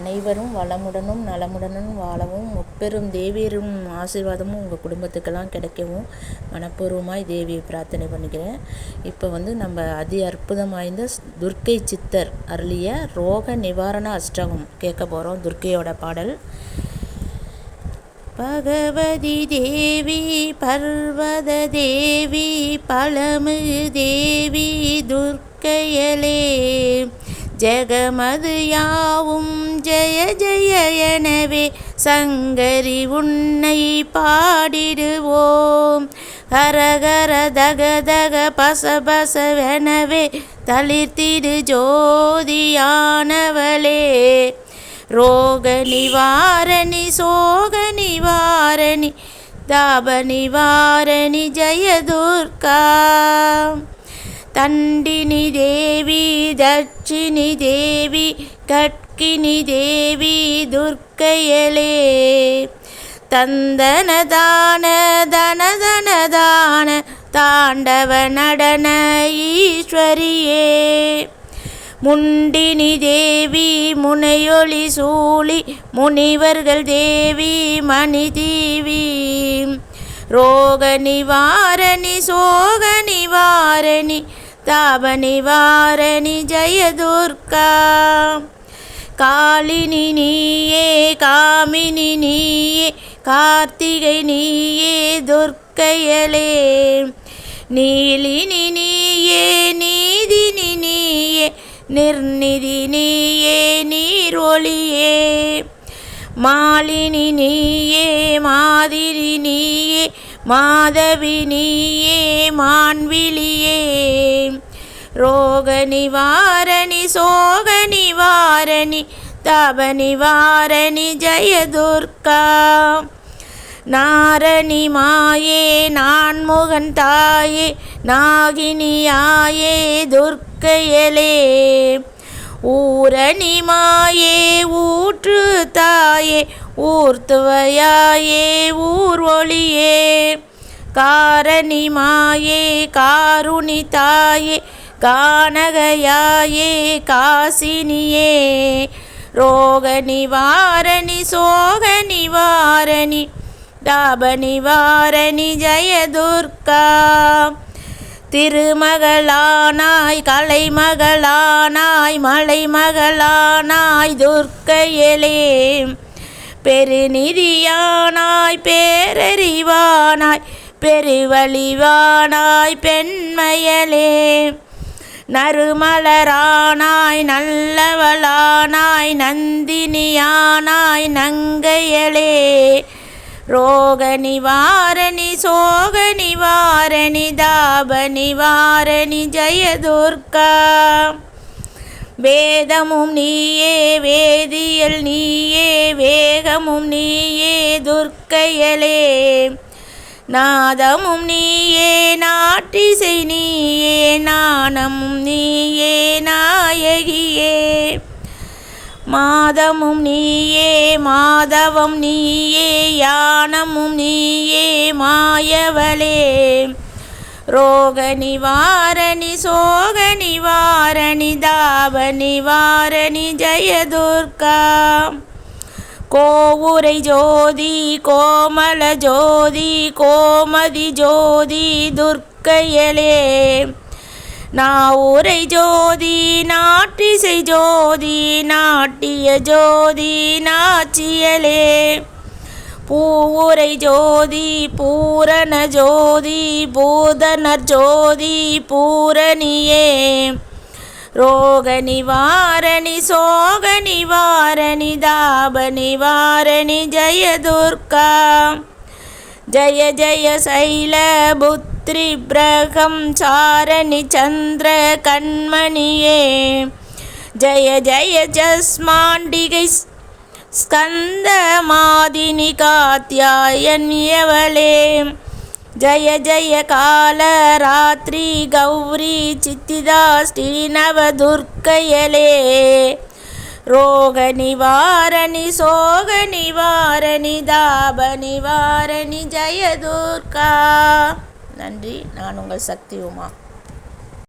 அனைவரும் வளமுடனும் நலமுடனும் வாழவும் முப்பெரும் தேவியரும் ஆசீர்வாதமும் உங்கள் குடும்பத்துக்கெல்லாம் கிடைக்கவும் மனப்பூர்வமாய் தேவியை பிரார்த்தனை பண்ணிக்கிறேன் இப்போ வந்து நம்ம அதி அற்புதம் வாய்ந்த துர்க்கை சித்தர் அருளிய ரோக நிவாரண அஷ்டகம் கேட்க போகிறோம் துர்க்கையோட பாடல். பகவதி தேவி பர்வத தேவி பழமு தேவி துர்க்கையலே. ஜெகமது யாவும் ஜெய ஜெய எனவே சங்கரி உன்னை பாடிடுவோம். ஹரகர தக தக பச பசவெனவே தளிர்த்திடு ஜோதியானவளே. ரோக நிவாரணி சோக நிவாரணி தாப நிவாரணி ஜெயதுர்கா. தண்டினி தேவி தட்சிணி தேவி கட்கினி தேவி துர்க்கையலே. தந்தனதான தனதனதான தாண்டவ நடன ஈஸ்வரியே. முண்டினி தேவி முனையொளி சூழி முனிவர்கள் தேவி மணி தேவி. ரோக நிவாரணி சோக நிவாரணி தாப நிவாரணி ஜெயதுர்கா. காளினி நீயே காமினி நீயே கார்த்திகை நீயே துர்க்கையலே நீலினி நீயே நீதினி நீயே நிர்நிதி நீயே நீரொளியே. மாலினி நீயே மாதிரி நீயே மாதவி நீயே மான்விழியே. ரோக நிவாரணி சோக நிவாரணி தப நிவாரணி ஜெயதுர்கா. நாரணி மாயே நான்முகன் தாயே நாகினியாயே துர்க்கையலே. ஊரணி மாயே ஊற்று தாயே ஊர்த்துவையாயே ஊர் ஒளியே. காரணி மாயே காருணி தாயே கானகையாயே காசினியே. ரோக நிவாரணி சோக நிவாரணி தாப நிவாரணி ஜெயதுர்கா. திருமகளானாய் கலைமகளானாய் மலைமகளானாய் துர்க்கையலே. பெருநிதியானாய் பேரறிவானாய் பெருவழிவானாய் பெண்மையலே. நறுமலரானாய் நல்லவளானாய் நந்தினியானாய் நங்கையலே. ரோக நிவாரணி சோக நிவாரணி தாப நிவாரணி ஜெயதுர்கா. வேதமும் நீயே வேதியல் நீயே வேகமும் நீயே துர்க்கையலே. நாதமும் நீயே நாட்டிசை நீயே நாணமும் நீயே நாயகியே. மாதமும் நீயே மாதவம் நீயே யானமும் நீயே மாயவளே. ரோக நிவாரணி சோக நிவாரணி தாப நிவாரணி ஜெயதுர்கா கோவுரை ஜோதி கோமல ஜோதி கோமதி ஜோதி துர்க்கையலே. நாவுரை ஜோதி நாட்டிசை ஜோதி நாட்டிய ஜோதி நாச்சியலே. பூவுரை ஜோதி பூரண ஜோதி பூதனர் ஜோதி பூரணியே. ரோக நிவாரணி சோக நிவாரணி தாப நிவாரணி ஜய துர்கா ஜய ஜய சைல புத்ரி பிரகம் சாரணி சந்திர கண்மணியே. ஜய ஜய ஜஸ்மாண்டிகை ஸ்கந்த மாதினி காத்தியாயன் எவளே. ஜய கால ராத்திரி கௌரி சித்திதா ஸ்ரீநவதுர்க்கையலே ரோக நிவாரணி சோக நிவாரணி தாப நிவாரணி ஜெயதுர்கா. நன்றி நான் உங்கள் சக்தி உமா.